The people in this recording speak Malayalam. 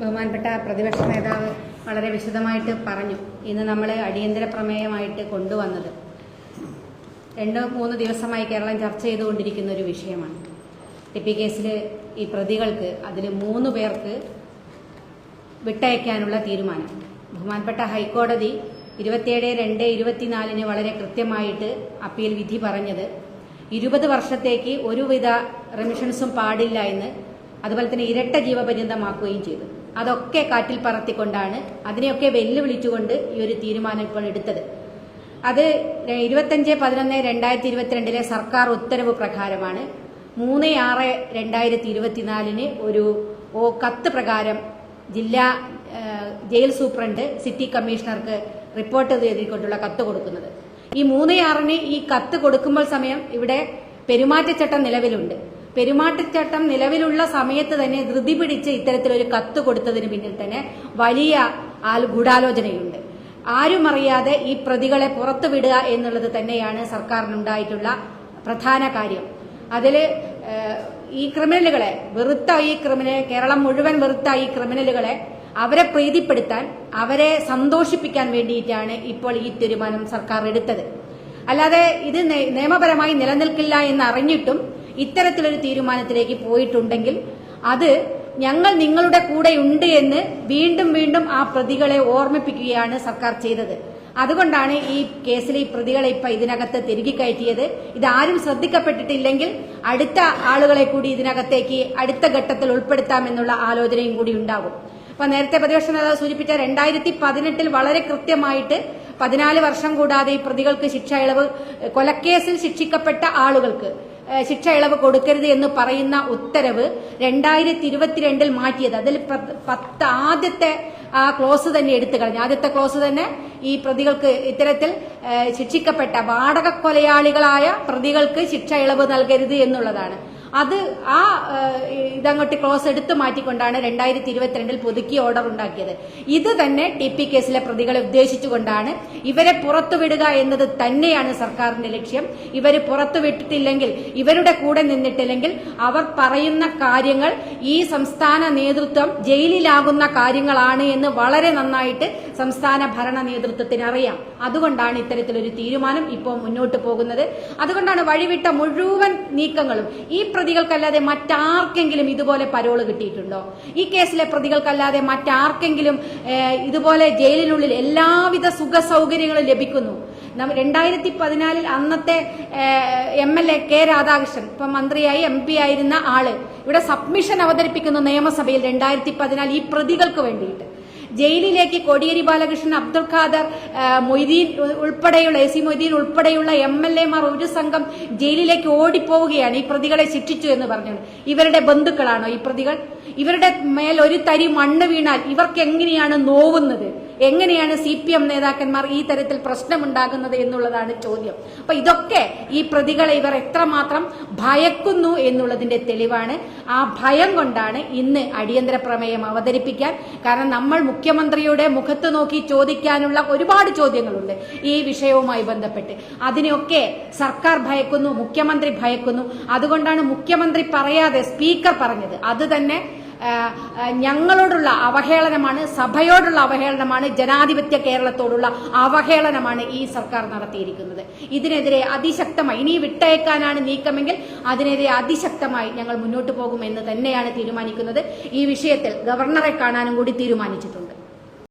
ബഹുമാനപ്പെട്ട പ്രതിപക്ഷ നേതാവ് വളരെ വിശദമായിട്ട് പറഞ്ഞു ഇന്ന് നമ്മൾ അടിയന്തര പ്രമേയമായിട്ട് കൊണ്ടുവന്നത്. രണ്ടോ മൂന്ന് ദിവസമായി കേരളം ചർച്ച ചെയ്തുകൊണ്ടിരിക്കുന്ന ഒരു വിഷയമാണ്. ടിപ്പി കേസിൽ ഈ പ്രതികൾക്ക് അതിൽ മൂന്ന് പേർക്ക് വിട്ടയക്കാനുള്ള തീരുമാനം. ബഹുമാനപ്പെട്ട ഹൈക്കോടതി ഇരുപത്തിയേഴ് രണ്ട് ഇരുപത്തിനാലിന് വളരെ കൃത്യമായിട്ട് അപ്പീൽ വിധി പറഞ്ഞത് ഇരുപത് വർഷത്തേക്ക് ഒരുവിധ റെമിഷൻസും പാടില്ല എന്ന് അതുപോലെ തന്നെ ഇരട്ട ജീവപര്യന്തമാക്കുകയും ചെയ്തു. അതൊക്കെ കാറ്റിൽ പറത്തിക്കൊണ്ടാണ് അതിനെയൊക്കെ വെല്ലുവിളിച്ചുകൊണ്ട് ഈ ഒരു തീരുമാനം ഇപ്പോൾ എടുത്തത്. അത് ഇരുപത്തഞ്ച് പതിനൊന്ന് രണ്ടായിരത്തി ഇരുപത്തിരണ്ടിലെ സർക്കാർ ഉത്തരവ് പ്രകാരമാണ് മൂന്ന് ആറ് രണ്ടായിരത്തി ഇരുപത്തിനാലിന് ഒരു ഓ കത്ത് പ്രകാരം ജില്ലാ ജയിൽ സൂപ്രണ്ട് സിറ്റി കമ്മീഷണർക്ക് റിപ്പോർട്ട് ചെയ്തിക്കൊണ്ടുള്ള കത്ത് കൊടുക്കുന്നത്. ഈ മൂന്ന് ആറിന് ഈ കത്ത് കൊടുക്കുമ്പോൾ സമയം ഇവിടെ പെരുമാറ്റച്ചട്ടം നിലവിലുണ്ട്. പെരുമാറ്റച്ചട്ടം നിലവിലുള്ള സമയത്ത് തന്നെ ധൃതി പിടിച്ച് ഇത്തരത്തിലൊരു കത്ത് കൊടുത്തതിന് പിന്നിൽ തന്നെ വലിയ ഗൂഢാലോചനയുണ്ട്. ആരും അറിയാതെ ഈ പ്രതികളെ പുറത്തുവിടുക എന്നുള്ളത് തന്നെയാണ് സർക്കാരിനുണ്ടായിട്ടുള്ള പ്രധാന കാര്യം. അതിൽ ഈ ക്രിമിനലുകളെ വെറുത്ത ഈ ക്രിമിനൽ കേരളം മുഴുവൻ വെറുത്ത ഈ ക്രിമിനലുകളെ അവരെ പ്രീതിപ്പെടുത്താൻ അവരെ സന്തോഷിപ്പിക്കാൻ വേണ്ടിയിട്ടാണ് ഇപ്പോൾ ഈ തീരുമാനം സർക്കാർ എടുത്തത്. അല്ലാതെ ഇത് നിയമപരമായി നിലനിൽക്കില്ല എന്ന് അറിഞ്ഞിട്ടും ഇത്തരത്തിലൊരു തീരുമാനത്തിലേക്ക് പോയിട്ടുണ്ടെങ്കിൽ അത് ഞങ്ങൾ നിങ്ങളുടെ കൂടെ ഉണ്ട് എന്ന് വീണ്ടും വീണ്ടും ആ പ്രതികളെ ഓർമ്മിപ്പിക്കുകയാണ് സർക്കാർ ചെയ്തത്. അതുകൊണ്ടാണ് ഈ കേസിൽ ഈ പ്രതികളെ ഇപ്പൊ ഇതിനകത്ത് തിരികെ കയറ്റിയത്. ഇതാരും ശ്രദ്ധിക്കപ്പെട്ടിട്ടില്ലെങ്കിൽ അടുത്ത ആളുകളെ കൂടി ഇതിനകത്തേക്ക് അടുത്ത ഘട്ടത്തിൽ ഉൾപ്പെടുത്താമെന്നുള്ള ആലോചനയും കൂടി ഉണ്ടാകും. അപ്പൊ നേരത്തെ പ്രതിപക്ഷ നേതാവ് സൂചിപ്പിച്ച രണ്ടായിരത്തി പതിനെട്ടിൽ വളരെ കൃത്യമായിട്ട് പതിനാല് വർഷം കൂടാതെ ഈ പ്രതികൾക്ക് ശിക്ഷ ഇളവ് കൊലക്കേസിൽ ശിക്ഷിക്കപ്പെട്ട ആളുകൾക്ക് ശിക്ഷ ഇളവ് കൊടുക്കരുത് എന്ന് പറയുന്ന ഉത്തരവ് രണ്ടായിരത്തി ഇരുപത്തിരണ്ടിൽ മാറ്റിയത്. അതിൽ പത്ത് ആദ്യത്തെ ആ ക്ലോസ് തന്നെ എടുത്തു കളഞ്ഞു. ആദ്യത്തെ ക്ലോസ് തന്നെ ഈ പ്രതികൾക്ക് ഇത്തരത്തിൽ ശിക്ഷിക്കപ്പെട്ട വാടക കൊലയാളികളായ പ്രതികൾക്ക് ശിക്ഷ ഇളവ് നൽകരുത് എന്നുള്ളതാണ്. അത് ആ ഇതങ്ങോട്ട് ക്ലോസ് എടുത്തു മാറ്റിക്കൊണ്ടാണ് രണ്ടായിരത്തി ഇരുപത്തിരണ്ടിൽ പുതുക്കി ഓർഡർ ഉണ്ടാക്കിയത്. ഇത് തന്നെ ടി പി കേസിലെ പ്രതികളെ ഉദ്ദേശിച്ചുകൊണ്ടാണ്. ഇവരെ പുറത്തുവിടുക എന്നത് തന്നെയാണ് സർക്കാരിന്റെ ലക്ഷ്യം. ഇവർ പുറത്തുവിട്ടിട്ടില്ലെങ്കിൽ ഇവരുടെ കൂടെ നിന്നിട്ടില്ലെങ്കിൽ അവർ പറയുന്ന കാര്യങ്ങൾ ഈ സംസ്ഥാന നേതൃത്വം ജയിലിലാകുന്ന കാര്യങ്ങളാണ് എന്ന് വളരെ നന്നായിട്ട് സംസ്ഥാന ഭരണ നേതൃത്വത്തിന് അറിയാം. അതുകൊണ്ടാണ് ഇത്തരത്തിലൊരു തീരുമാനം ഇപ്പോൾ മുന്നോട്ട് പോകുന്നത്. അതുകൊണ്ടാണ് വഴിവിട്ട മുഴുവൻ നീക്കങ്ങളും. ഈ പ്രതികൾക്കല്ലാതെ മറ്റാർക്കെങ്കിലും ഇതുപോലെ പരോൾ കിട്ടിയിട്ടുണ്ടോ? ഈ കേസിലെ പ്രതികൾക്കല്ലാതെ മറ്റാർക്കെങ്കിലും ഇതുപോലെ ജയിലിനുള്ളിൽ എല്ലാവിധ സുഖ സൗകര്യങ്ങളും ലഭിക്കുന്നു. രണ്ടായിരത്തി പതിനാലിൽ അന്നത്തെ M L A K Radhakrishnan ഇപ്പൊ മന്ത്രിയായി എം പി ആയിരുന്ന ആൾ ഇവിടെ സബ്മിഷൻ അവതരിപ്പിക്കുന്നു നിയമസഭയിൽ രണ്ടായിരത്തി പതിനാല് ഈ പ്രതികൾക്ക് വേണ്ടിയിട്ട്. ജയിലിലേക്ക് കോടിയേരി ബാലകൃഷ്ണൻ അബ്ദുൾ ഖാദർ മൊയ്തീൻ ഉൾപ്പെടെയുള്ള എ സി മൊയ്തീൻ ഉൾപ്പെടെയുള്ള എം എൽ എമാർ ഒരു സംഘം ജയിലിലേക്ക് ഓടിപ്പോവുകയാണ്. ഈ പ്രതികളെ ശിക്ഷിച്ചു എന്ന് പറഞ്ഞു ഇവരുടെ ബന്ധുക്കളാണോ ഈ പ്രതികൾ? ഇവരുടെ മേൽ ഒരു തരി മണ്ണ് വീണാൽ ഇവർക്ക് എങ്ങനെയാണ് നോവുന്നത്? എങ്ങനെയാണ് സി പി എം നേതാക്കന്മാർ ഈ തരത്തിൽ പ്രശ്നമുണ്ടാകുന്നത് എന്നുള്ളതാണ് ചോദ്യം. അപ്പൊ ഇതൊക്കെ ഈ പ്രതികളെ ഇവർ എത്രമാത്രം ഭയക്കുന്നു എന്നുള്ളതിന്റെ തെളിവാണ്. ആ ഭയം കൊണ്ടാണ് ഇന്ന് അടിയന്തര പ്രമേയം അവതരിപ്പിക്കാൻ. കാരണം നമ്മൾ മുഖ്യമന്ത്രിയുടെ മുഖത്ത് നോക്കി ചോദിക്കാനുള്ള ഒരുപാട് ചോദ്യങ്ങളുണ്ട് ഈ വിഷയവുമായി ബന്ധപ്പെട്ട്. അതിനെയൊക്കെ സർക്കാർ ഭയക്കുന്നു മുഖ്യമന്ത്രി ഭയക്കുന്നു. അതുകൊണ്ടാണ് മുഖ്യമന്ത്രി പറയാതെ സ്പീക്കർ പറഞ്ഞത്. അത് തന്നെ ഞങ്ങളോടുള്ള അവഹേളനമാണ് സഭയോടുള്ള അവഹേളനമാണ് ജനാധിപത്യ കേരളത്തോടുള്ള അവഹേളനമാണ് ഈ സർക്കാർ നടത്തിയിരിക്കുന്നത്. ഇതിനെതിരെ അതിശക്തമായി ഇനി വിട്ടയക്കാനാണ് നീക്കമെങ്കിൽ അതിനെതിരെ അതിശക്തമായി ഞങ്ങൾ മുന്നോട്ട് പോകുമെന്ന് തന്നെയാണ് തീരുമാനിക്കുന്നത്. ഈ വിഷയത്തിൽ ഗവർണറെ കാണാനും കൂടി തീരുമാനിച്ചിട്ടുണ്ട്.